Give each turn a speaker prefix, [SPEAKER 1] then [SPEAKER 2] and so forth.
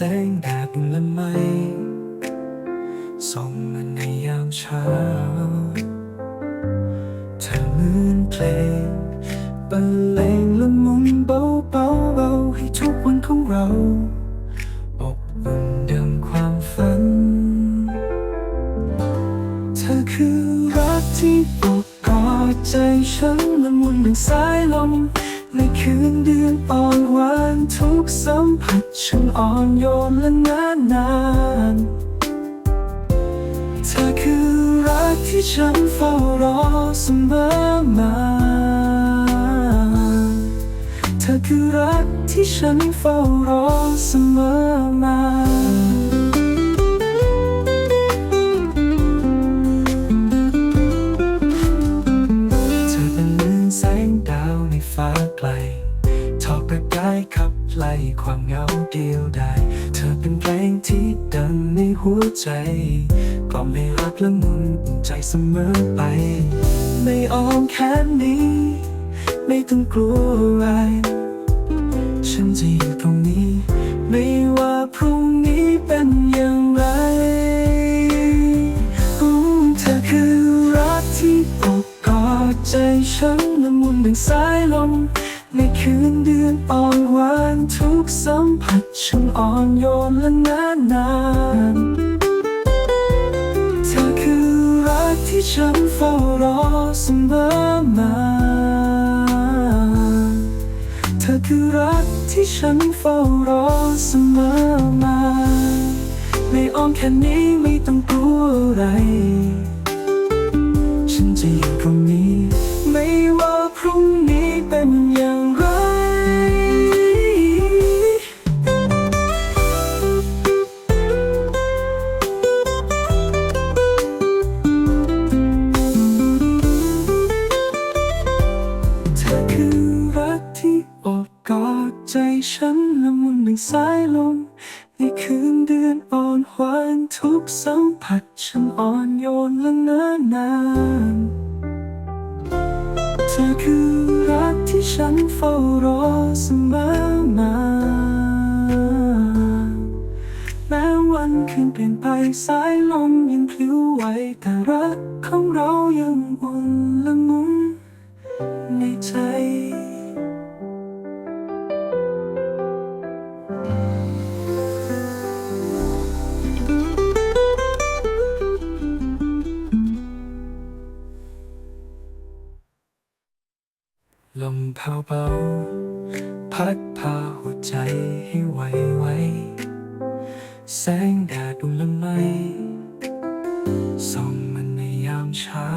[SPEAKER 1] แสงแดดละไมส่องมาในยามเช้า เธอเหมือนเพลงบรรเลงละมุนเบาเบาเบาให้ทุกวันของเราอบอุ่นดังความฝัน เธอคือรักที่ปกกอดใจฉันละมุนเหมืสายลมในคืนเดือนอ่อน สัมผัสฉันอ่อนโยนและนานนานเธอคือรักที่ฉันเฝ้ารอเสมอมา เธอคือรักที่ฉันเฝ้ารอเสมอมา ลงที่ดังในหัวใจกล่อมให้รักละมุนใจเสมอไป ไม่อ้อมแค่นี้ ไม่ต้องกลัวอะไร ฉันจะอยู่ตรงนี้ ไม่ว่าพรุ่งนี้เป็นอย่างไรเธอคือรักที่ปกกอดใจฉันละมุนดังสายลมในคืนเดือนอ่อนหวานทุกสั ผัสฉันอ่อนโยนและนานนานเธอคือรักที่ฉันเฝ้ารอเสมอมา เธอคือรักที่ฉันเฝ้ารอเสมอมา ไม่อ้อมแค่นี้ไม่ต้องกลัวอะไร ฉันจะอยู่ตรงนี้ สายลมในคืนเดือนอ่อนหวานทุกสัมผัสฉันอ่อนโยนและเนิ่นนานเธอคือรักที่ฉันเฝ้ารอเสมอมา แม้วันคืนเปลี่ยนไปสายลมยังพลิ้วไหวแต่รักของเรายังอุ่นละมุนในใจ ลมเผาเบาๆพัดพาหัวใจให้ไหวไหวแสงแดดอุ่นละไมส่องมันในยามเช้า